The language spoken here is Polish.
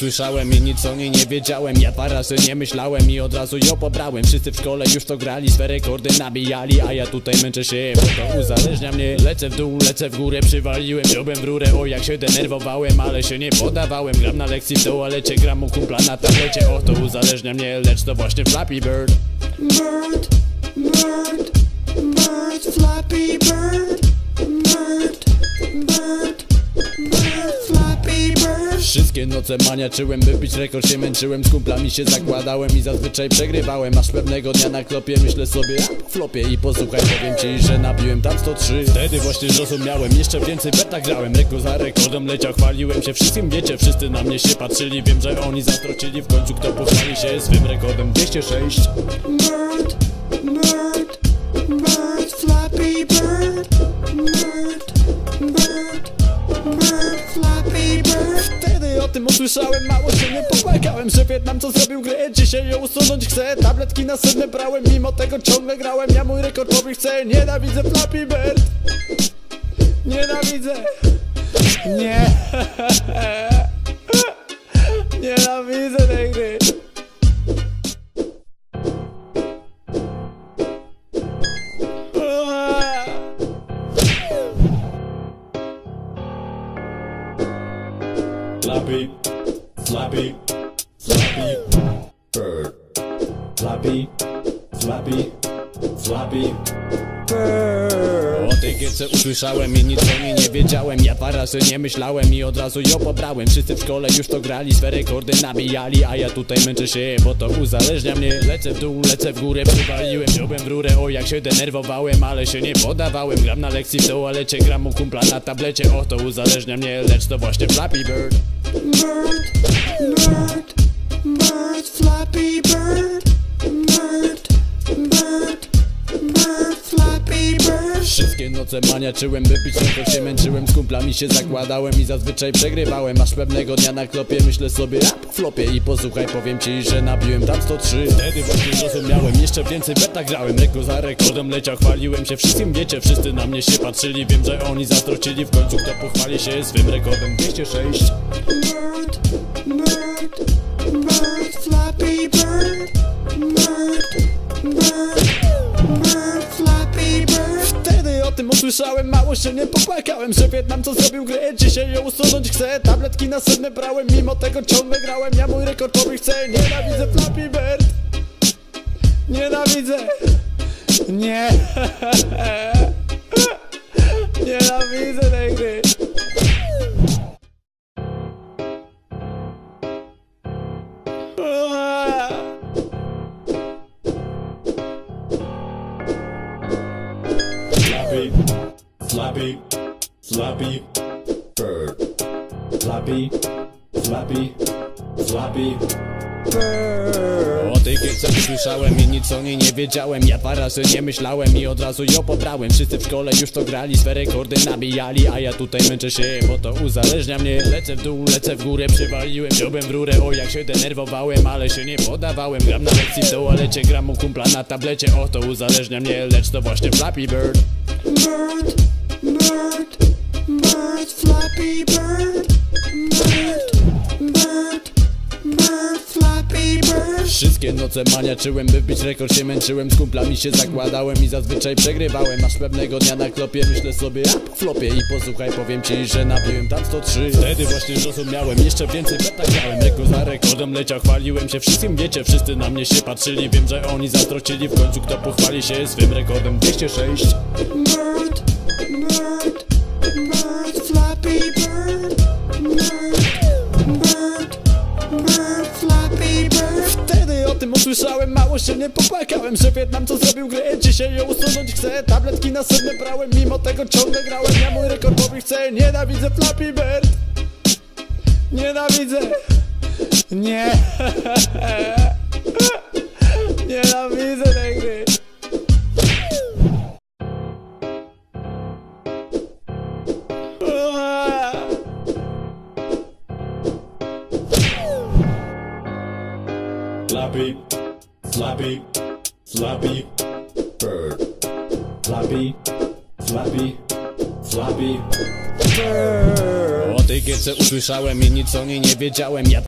usłyszałem i nic o niej nie wiedziałem. Ja dwa razy nie myślałem i od razu ją pobrałem. Wszyscy w szkole już to grali, swe rekordy nabijali A ja tutaj męczę się, bo to uzależnia mnie. Lecę w dół, lecę w górę, przywaliłem dziobem w rurę. O jak się denerwowałem, ale się nie podawałem. Gram na lekcji w toalecie, gram u kumpla na tablecie. O to uzależnia mnie, lecz to właśnie Flappy Bird. Bird, bird, bird, Flappy Bird, bird, Bird. Wszystkie noce maniaczyłem, by bić rekord się męczyłem. Z kumplami się zakładałem i zazwyczaj przegrywałem. Aż pewnego dnia na klopie myślę sobie, flopie I posłuchaj, powiem ci, że nabiłem tam 103 Wtedy właśnie zrozumiałem, jeszcze więcej beta grałem. Rekord za rekordem leciał, chwaliłem się Wszystkim wiecie, wszyscy na mnie się patrzyli. Wiem, że oni zastrocili w końcu, kto pochwali się swym rekordem. 206 Bird, bird, bird, Flappy Bird, bird, bird, bird, Flappy Bird. Tym usłyszałem, mało się nie popłakałem Że Wietnam co zrobił grę, dzisiaj ją usunąć chcę. Tabletki na sedne brałem, mimo tego ciągle grałem. Ja mój rekord pobić chcę, nienawidzę Flappy Bird Nienawidzę. Nie. Nienawidzę tej gry Flappy, Flappy, Flappy Bird. Flappy, Flappy, Flappy O gierce usłyszałem i nic o niej nie wiedziałem. Ja razy nie myślałem i od razu ją pobrałem. Wszyscy w szkole już to grali, swe rekordy nabijali A ja tutaj męczę się, bo to uzależnia mnie. Lecę w dół, lecę w górę, przywaliłem dziobem w rurę. O jak się denerwowałem, ale się nie podawałem. Gram na lekcji w toalecie, gram u kumpla na tablecie? O to uzależnia mnie, lecz to właśnie Flappy Bird. Bird, bird, bird, Flappy bird, noce maniaczyłem, by pić rekord się męczyłem. Z kumplami się zakładałem i zazwyczaj przegrywałem. Aż pewnego dnia na klopie myślę sobie, a po flopie. I posłuchaj, powiem ci, że nabiłem tam 103 Wtedy właśnie zrozumiałem, jeszcze więcej beta grałem. Rekord za rekordem leciał, chwaliłem się Wszystkim wiecie, wszyscy na mnie się patrzyli. Wiem, że oni zastrocili w końcu, kto pochwali się swym rekordem. 206 Bird, bird, bird, Flappy bird, bird, bird, Usłyszałem, mało się nie popłakałem Że Wietnam co zrobił grę, dzisiaj ją usunąć chcę Tabletki na sedne brałem, mimo tego ciągle grałem. Ja mój rekord pobić chcę, nienawidzę Flappy Bird. Nienawidzę. Nie. Nienawidzę tej gry Flappy, Flappy, Flappy Bird. Flappy, Flappy, Flappy O tej gierce usłyszałem i nic o niej nie wiedziałem. Ja dwa razy nie myślałem i od razu ją pobrałem. Wszyscy w szkole już to grali, swe rekordy nabijali A ja tutaj męczę się, bo to uzależnia mnie. Lecę w dół, lecę w górę, przywaliłem dziobem w rurę. O jak się denerwowałem, ale się nie podawałem. Gram na lekcji w toalecie, gram u kumpla na tablecie. O to uzależnia mnie, lecz to właśnie Flappy Bird. Bird, bird, bird, Flappy Bird, bird, Bird. Wszystkie noce maniaczyłem, by wbić rekord się męczyłem. Z kumplami się zakładałem i zazwyczaj przegrywałem. Aż pewnego dnia na klopie myślę sobie, po flopie. I posłuchaj, powiem ci, że nabiłem tam 103 Wtedy właśnie zrozumiałem, jeszcze więcej beta grałem Rekord za rekordem leciał, chwaliłem się Wszystkim wiecie, wszyscy na mnie się patrzyli. Wiem, że oni zastrocili w końcu, kto pochwali się swym rekordem. 206 Bird, bird, Usłyszałem, mało się nie popłakałem Że Wietnam co zrobił grę, dzisiaj ją usunąć chcę Tabletki na sedne brałem, mimo tego ciągle grałem. Ja mój rekord pobić chcę, nienawidzę Flappy Bird. Nienawidzę. Nie. Nienawidzę tej gry Flappy, Flappy, Flappy Bird. Flappy, Flappy, Flappy O tej gierce usłyszałem i nic o niej nie wiedziałem Ja